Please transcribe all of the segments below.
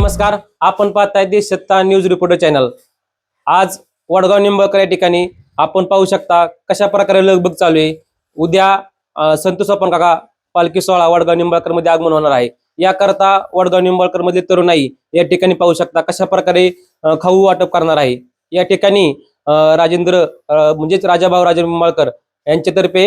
नमस्कार आपण पाहताय देशसत्ता न्यूज रिपोर्टर चॅनल. आज वडगाव निंबळकर या ठिकाणी आपण पाहू शकता कशा प्रकारे लगबग चालू आहे. उद्या संतोष संत सोपन काका पालखी सोहळा वडगाव निंबळकरमध्ये आगमन होणार आहे. याकरता वडगाव निंबळकर मधले तरुणाई या ठिकाणी पाहू शकता कशा प्रकारे खाऊ वाटप करणार आहे. या ठिकाणी राजेंद्र म्हणजेच राजाभाऊ राजे निंबाळकर यांच्यातर्फे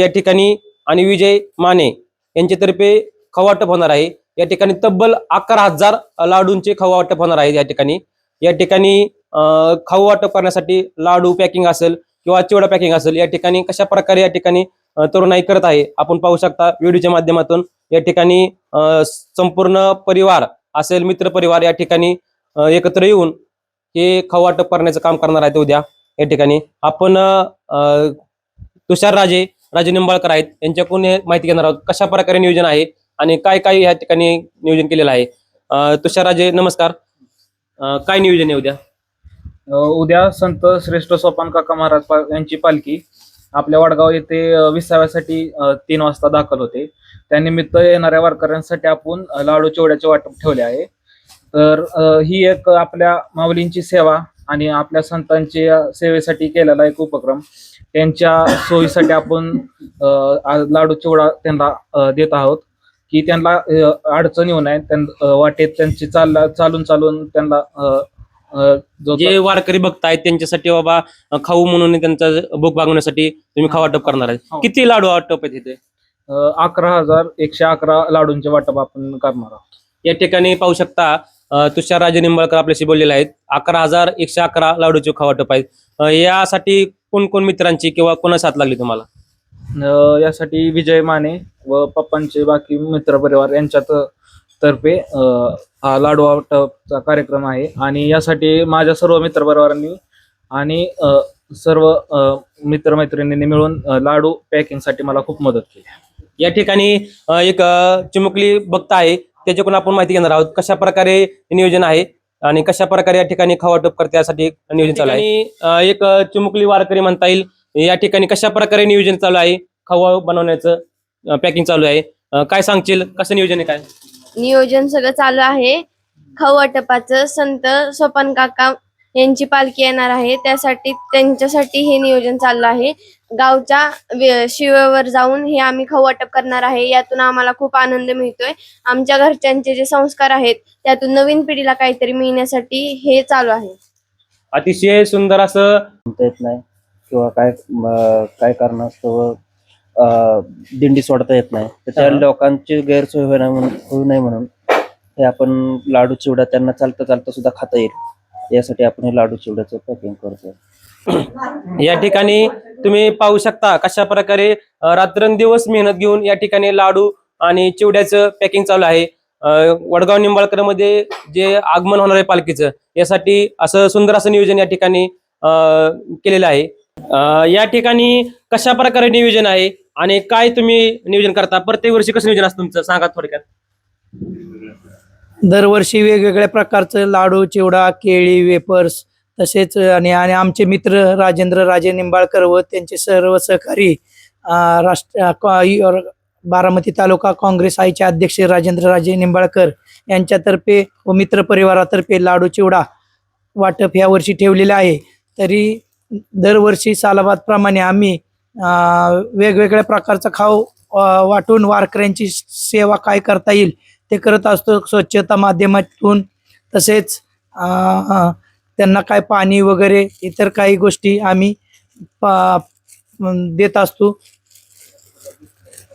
या ठिकाणी आणि विजय माने यांच्यातर्फे खाऊ वाटप होणार आहे. या ठिकाणी तब्बल अकरा हजार लाडूंचे खाऊ वाटप होणार आहे या ठिकाणी. या ठिकाणी खाऊ वाटप करण्यासाठी लाडू पॅकिंग असेल किंवा चिवडा पॅकिंग असेल या ठिकाणी कशा प्रकारे या ठिकाणी तरुणाई करत आहे आपण पाहू शकता व्हिडिओच्या माध्यमातून. या ठिकाणी संपूर्ण परिवार असेल मित्र परिवार या ठिकाणी एकत्र येऊन हे खाऊ वाटप करण्याचं काम करणार आहेत उद्या. या ठिकाणी आपण तुषार राजे राजे निंबाळकर आहेत. यांच्याकडून हे माहिती घेणार आहोत कशा प्रकारे नियोजन आहे. आणि काय काय या ठिकाणी नियोजन केलेलं आहे? तुषाराजे नमस्कार. अं, काय नियोजन आहे उद्या? अ, उद्या संत श्रेष्ठ सोपान काका महाराज पा- यांची पालखी आपल्या वडगाव येथे अ, विसाव्यासाठी अ, तीन वाजता दाखल होते. त्यानिमित्त येणाऱ्या वारकऱ्यांसाठी आपण अ, लाडू चिवड्याचे वाटप ठेवले आहे. तर अ, ही एक आपल्या माऊलींची सेवा आणि आपल्या संतांच्या सेवेसाठी केलेला एक उपक्रम. त्यांच्या सोयीसाठी आपण अ, आ- लाडू चिवडा त्यांना अ, देत आहोत. की त्यांना अडचण येऊ नये वाटेत त्यांची चाल चालून चालून त्यांना जो वारकरी बघतायत त्यांच्यासाठी बाबा खाऊ म्हणून त्यांचा भूक भागवण्यासाठी तुम्ही खाऊ वाटप करणार आहे हो. किती लाडू वाटप आहेत इथे? अ, अकरा हजार एकशे अकरा लाडूंचे वाटप आपण करणार आहोत. या ठिकाणी पाहू शकता तुषार राजे निंबाळकर आपल्याशी बोललेले आहेत. अकरा हजार एकशे अकरा लाडूचे खाऊ वाटप आहेत. यासाठी कोण कोण मित्रांची किंवा कोणा साथ लागली तुम्हाला? यासाठी विजय माने व पप्पांचे बाकी मित्रपरिवार यांच्यात तर्फे हा लाडू वाटपचा कार्यक्रम आहे. आणि यासाठी माझ्या सर्व मित्रपरिवारांनी आणि अ, सर्व मित्रमैत्रिणींनी मिळून लाडू पॅकिंगसाठी मला खूप मदत केली. या ठिकाणी एक चिमुकली बघता आहे. त्याच्याकडून आपण माहिती घेणार आहोत कशा प्रकारे हे नियोजन आहे आणि कशा प्रकारे या ठिकाणी खाऊ वाटप करते यासाठी नियोजन चालू आहे. एक चिमुकली वारकरी म्हणता येईल. या ठिकाणी कशा प्रकारे नियोजन चालू आहे? खाऊ बनवण्याचं पॅकिंग चालू आहे. काय सांगशील? कसं नियोजन आहे काय? नियोजन सगळं चालू आहे. खाऊ वाटपाचं संत सोपान काका यांची पालखी येणार आहे. त्यासाठी त्यांच्यासाठी हे नियोजन चालू आहे. गावच्या शिवेवर जाऊन हे आम्ही खाऊ वाटप करणार आहे. यातून आम्हाला खूप आनंद मिळतोय. आमच्या घरच्यांचे जे संस्कार आहेत त्यातून नवीन पिढीला काहीतरी मिळण्यासाठी हे चालू आहे. अतिशय सुंदर असं नाही. किंवा काय म, काय कारणास्तव अ, दिंडी सोडता येत नाही. तर त्या हा. लोकांची गैरसोय होऊ नये म्हणून होऊ नये म्हणून हे आपण लाडू चिवडा त्यांना चालता चालता सुद्धा खाता येईल. यासाठी आपण हे लाडू चिवड्याचं पॅकिंग करतो या ठिकाणी तुम्ही पाहू शकता कशा प्रकारे अ, रात्रंदिवस मेहनत घेऊन या ठिकाणी लाडू आणि चिवड्याचं पॅकिंग चालू आहे. अ, वडगाव निंबाळकरमध्ये जे आगमन होणार आहे पालखीचं यासाठी असं सुंदर असं नियोजन या ठिकाणी अ, केलेलं आहे. या ठिकाणी कशा प्रकारे नियोजन आहे आणि काय तुम्ही नियोजन करता? प्रत्येक वर्षी कसं नियोजन असतं तुमचं? सांगा थोडक्यात. दरवर्षी वेगवेगळ्या प्रकारचं लाडू चिवडा केळी वेपर्स तसेच आणि आणि आमचे मित्र राजेंद्र राजे निंबाळकर व त्यांचे सर्व सहकारी अं, राष्ट्र अं, का- इ- बारामती तालुका काँग्रेस आईचे अध्यक्ष राजेंद्र राजे निंबाळकर यांच्यातर्फे व मित्र परिवारातर्फे लाडू चिवडा वाटप ह्या वर्षी ठेवलेले आहे. तरी दरवर्षी सालाबादप्रमाणे आम्ही वेगवेगळ्या प्रकारचा खाऊ वाटून वारकऱ्यांची सेवा काय करता येईल ते करत असतो. स्वच्छता माध्यमातून तसेच त्यांना काय पाणी वगैरे इतर काही गोष्टी आम्ही पा- देत असतो.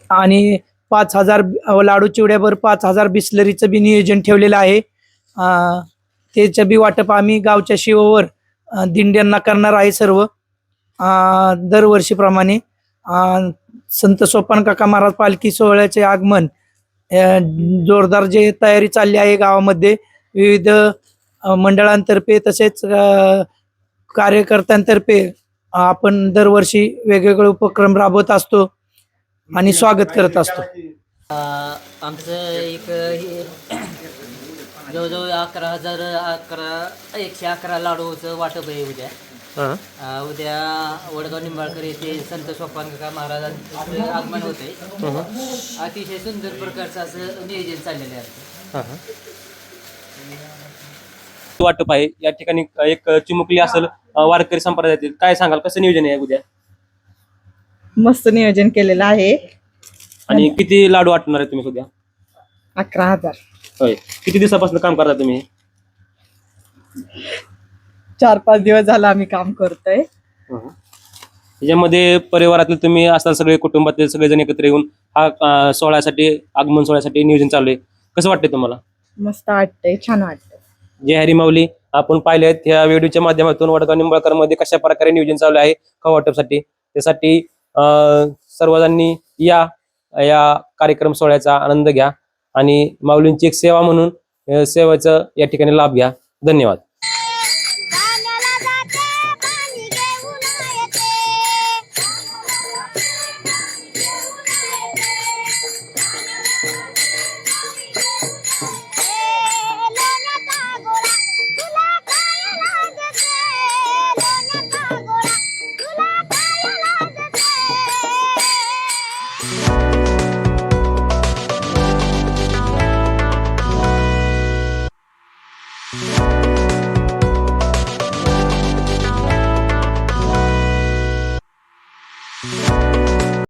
आणि पाच हजार लाडू चिवड्यावर पाच हजार बिस्लरीचं बी नियोजन ठेवलेलं आहे. त्याचं बी वाटप आम्ही गावच्या शिवावर दिंड्यांना करणार आहे सर्व. दरवर्षीप्रमाणे संत सोपान काका महाराज पालखी सोहळ्याचे आगमन जोरदार जे तयारी चालली आहे गावामध्ये विविध मंडळांतर्फे तसेच कार्यकर्त्यांतर्फे आपण दरवर्षी वेगवेगळे उपक्रम राबवत असतो आणि स्वागत करत असतो. आमचं एक हे जवळजवळ अकरा हजार अकरा एकशे अकरा लाडूचं वाटप आहे उद्या. हा. अं, उद्या वडगाव निंबाळकर येथे संत सोपान काका महाराजांचं आगमन होते अतिशय सुंदर प्रकारचं असं नियोजन चाललेलं आहे. हा, हा. वाटप आहे. या ठिकाणी एक चिमुकली असेल अं, वारकरी संप्रदायातील. काय सांगाल? कसं नियोजन आहे उद्या? मस्त नियोजन केलेलं आहे. आणि किती लाडू वाटणार आहे तुम्ही उद्या अकरा हजार. होय किती दिवसापासून काम करता तुम्ही? चार पाच दिवस झालं आम्ही काम करतोय. त्याच्यामध्ये परिवारातील तुम्ही असताना सगळे कुटुंबातील सगळेजण एकत्र येऊन हा अं, सोहळ्यासाठी आगमन सोहळ्यासाठी नियोजन चालू आहे. कसं वाटतंय तुम्हाला? मस्त वाटतंय छान वाटतंय. जय हरी माऊली. आपण पाहिले आहेत या व्हिडिओच्या माध्यमातून वडगाव निंबाळकरमध्ये कशा प्रकारे नियोजन चालू आहे वाटपसाठी त्यासाठी अं, सर्वजणांनी या या कार्यक्रम सोहळ्याचा आनंद घ्या. आणि माऊलींची एक सेवा म्हणून सेवेचा या ठिकाणी लाभ घ्या. धन्यवाद.